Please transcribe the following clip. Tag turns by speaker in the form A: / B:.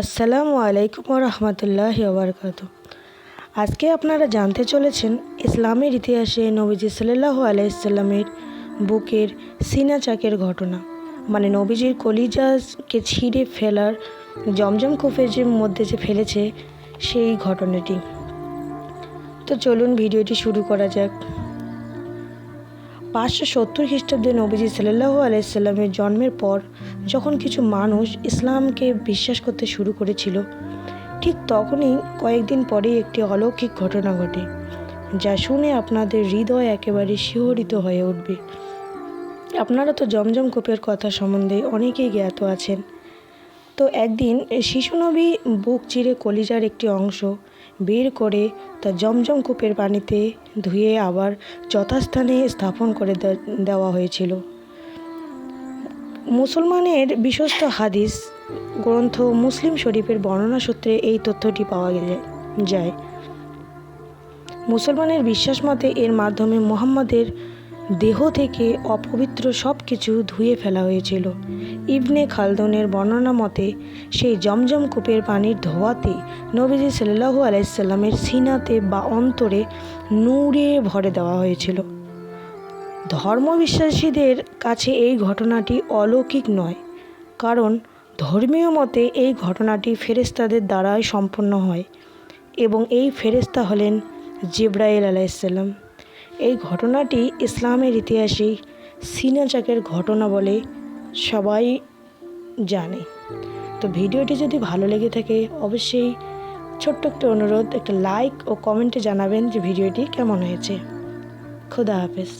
A: আসসালামু আলাইকুম রহমতুল্লাহ বারকাত আজকে আপনারা জানতে চলেছেন ইসলামের ইতিহাসে নবীজি সাল্লাহ আলাইসাল্লামের বুকের সিনা চাকের ঘটনা। মানে নবীজির কলিজাকে ছিঁড়ে ফেলার, জমজম কূপের যে মধ্যে যে ফেলেছে সেই ঘটনাটি। তো চলুন ভিডিওটি শুরু করা যাক। পাঁচশো সত্তর খ্রিস্টাব্দে নবীজি সাল্লাহ আলাইসাল্লামের জন্মের পর যখন কিছু মানুষ ইসলামকে বিশ্বাস করতে শুরু করেছিল, ঠিক তখনই কয়েকদিন পরেই একটি অলৌকিক ঘটনা ঘটে, যা শুনে আপনাদের হৃদয় একেবারে শিহরিত হয়ে উঠবে। আপনারা তো জমজম কূপের কথা সম্বন্ধে অনেকেই জ্ঞাত আছেন। তো একদিন শিশু নবী বুক চিরে কলিজার একটি অংশ বের করে তা জমজম কূপের পানিতে ধুয়ে আবার যথাস্থানে স্থাপন করে দেওয়া হয়েছিল। মুসলমানের বিশ্বস্ত হাদিস, গ্রন্থ মুসলিম শরীফের বর্ণনা সূত্রে এই তথ্যটি পাওয়া গেলে, যায়। মুসলমানের বিশ্বাস মতে এর মাধ্যমে মোহাম্মদের দেহ থেকে অপবিত্র সব কিছু ধুয়ে ফেলা হয়েছিল। ইবনে খালদনের বর্ণনা মতে, সেই জমজম কূপের পানির ধোয়াতে নবীজি সাল্লাহু আলাইসাল্লামের সিনাতে বা অন্তরে নূরে ভরে দেওয়া হয়েছিল। ধর্মবিশ্বাসীদের কাছে এই ঘটনাটি অলৌকিক নয়, কারণ ধর্মীয় মতে এই ঘটনাটি ফেরেস্তাদের দ্বারাই সম্পন্ন হয় এবং এই ফেরেস্তা হলেন জিব্রাইল আলাইসাল্লাম এই ঘটনাটি ইসলামের ইতিহাসে সিনাচাকের ঘটনা বলে সবাই জানে। তো ভিডিওটি যদি ভালো লেগে থাকে, অবশ্যই ছোট্ট একটি অনুরোধ, একটা লাইক ও কমেন্টে জানাবেন যে ভিডিওটি কেমন হয়েছে। খুদা হাফেজ।